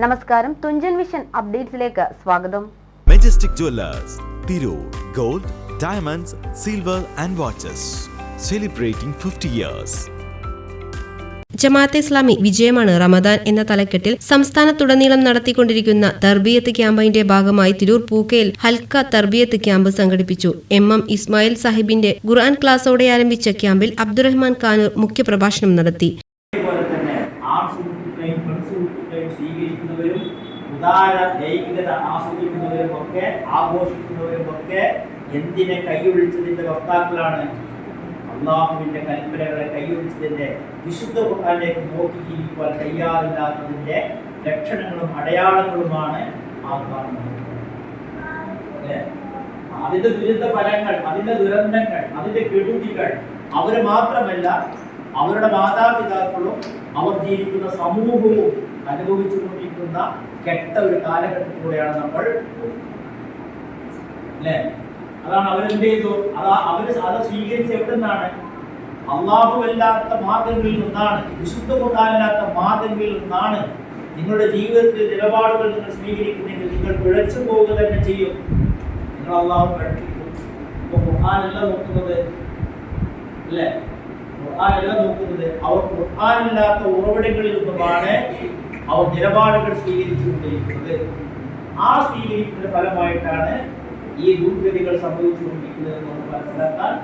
നമസ്കാരം. തുഞ്ചൻ വിഷൻ അപ്ഡേറ്റ്സിലേക്ക് സ്വാഗതം. Majestic Jewellers Tirur gold diamonds silver and watches celebrating fifty years Jamaat-e Islami വിജയമാണ് റമദാൻ എന്ന തലക്കെട്ടിൽ സംസ്ഥാനത്തുടനീളം നടത്തിക്കൊണ്ടിരിക്കുന്ന തർബിയത്ത് ക്യാമ്പയിന്റെ ഭാഗമായി തിരൂർ പൂക്കയിൽ ഹൽക്ക തർബിയത്ത് ക്യാമ്പ് സംഘടിപ്പിച്ചു. എം എം ഇസ്മായിൽ സാഹിബിന്റെ ഖുർആൻ ക്ലാസോടെ ആരംഭിച്ച ക്യാമ്പിൽ അബ്ദുറഹ്മാൻ ഖാനൂർ മുഖ്യപ്രഭാഷണം നടത്തി. സ്വീകരിക്കുന്നവരും ഉദാര ലൈംഗികത ആസ്വദിക്കുന്നവരും ഒക്കെ ആഘോഷിക്കുന്നവരും ഒക്കെ എന്തിനെ കൈയൊഴിച്ചതിന്റെ വക്താക്കളാണ് അള്ളാഹുവിന്റെ കൽപ്പനകളെ കൈയൊഴിച്ചതിന്റെ വിശുദ്ധ ഖുർആനിലേക്ക് നോക്കി ജീവിക്കുവാൻ കഴിയാറില്ലാത്തതിന്റെ ലക്ഷണങ്ങളും അടയാളങ്ങളുമാണ് ആ കാണുന്നത്? അതിന്റെ ദുരിത ഫലങ്ങൾ അതിന്റെ ദുരന്തങ്ങൾ അതിന്റെ കെടുതികൾ അവർ മാത്രമല്ല അവരുടെ മാതാപിതാക്കളും അവർ ജീവിക്കുന്ന സമൂഹവും അനുഭവിച്ചുകൊണ്ടിരിക്കുന്ന കെട്ട ഒരു കാലഘട്ടത്തിലൂടെയാണ് നമ്മൾ അല്ലേ? അതാണ് അവരെന്ത് ചെയ്തു? അതാ അവർ അത് സ്വീകരിച്ച് എവിടെ നിന്നാണ് അള്ളാഹുവല്ലാത്ത മാർഗങ്ങളിൽ നിന്നാണ് വിശുദ്ധ കൊണ്ടാനില്ലാത്ത മാർഗങ്ങളിൽ നിന്നാണ് നിങ്ങളുടെ ജീവിതത്തിൽ നിലപാടുകൾ നിങ്ങൾ സ്വീകരിക്കുന്നെങ്കിൽ നിങ്ങൾ പിഴച്ചു പോവുക തന്നെ ചെയ്യും. നിങ്ങൾ അള്ളാഹു പഠിപ്പിക്കും. ഇപ്പൊ ഖുർആാനല്ല നോക്കുന്നത് അല്ലേ? ഖുർആാനല്ല നോക്കുന്നത്. അവർ ഉറവിടങ്ങളിൽ നിന്നുമാണ് അവർ നിലപാടുകൾ സ്വീകരിച്ചുകൊണ്ടിരിക്കുന്നത്. ആ സ്വീകരിക്കുന്ന ഫലമായിട്ടാണ് ഈ ദുർഗതികൾ സംഭവിച്ചുകൊണ്ടിരിക്കുന്നത് എന്ന് മനസ്സിലാക്കാൻ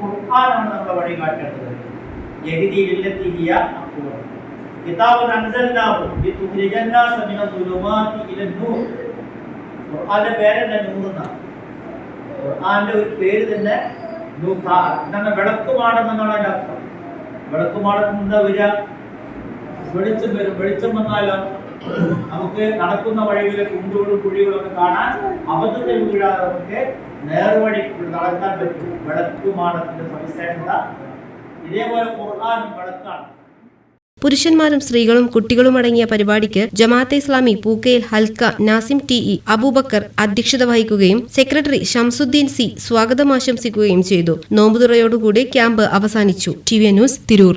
ഖുർആനാണ് നമ്മളെ വഴി കാട്ടേണ്ടത്. എന്നാണ് ഒരു പേര് തന്നെ നൂഖാർ എന്താണ് വിളക്കുമാടെന്നാണ് അതിന്റെ അർത്ഥം. വിളക്കുമാണെന്ന് എന്താ വരിക? വെളിച്ചം വരും. വെളിച്ചം വന്നാലോ നമുക്ക് നടക്കുന്ന വഴികളിലെ കുണ്ടുകളും കുഴികളും ഒക്കെ കാണാൻ അബദ്ധത്തിൽ വീഴാതെ നമുക്ക് നേർവഴി നടക്കാൻ പറ്റും. വിളക്കുമാടത്തിന്റെ സവിശേഷത. ഇതേപോലെ ഖുർആാനും വിളക്കാണ്. പുരുഷന്മാരും സ്ത്രീകളും കുട്ടികളും അടങ്ങിയ പരിപാടിക്ക് ജമാഅത്തെ ഇസ്ലാമി പൂക്കയിൽ ഹൽക്ക നാസിം ടി ഇ അബൂബക്കർ അധ്യക്ഷത വഹിക്കുകയും സെക്രട്ടറി ഷംസുദ്ദീൻ സി സ്വാഗതം ആശംസിക്കുകയും ചെയ്തു. നോമ്പുതുറയോടുകൂടി ക്യാമ്പ് അവസാനിച്ചു. T V news Tirur.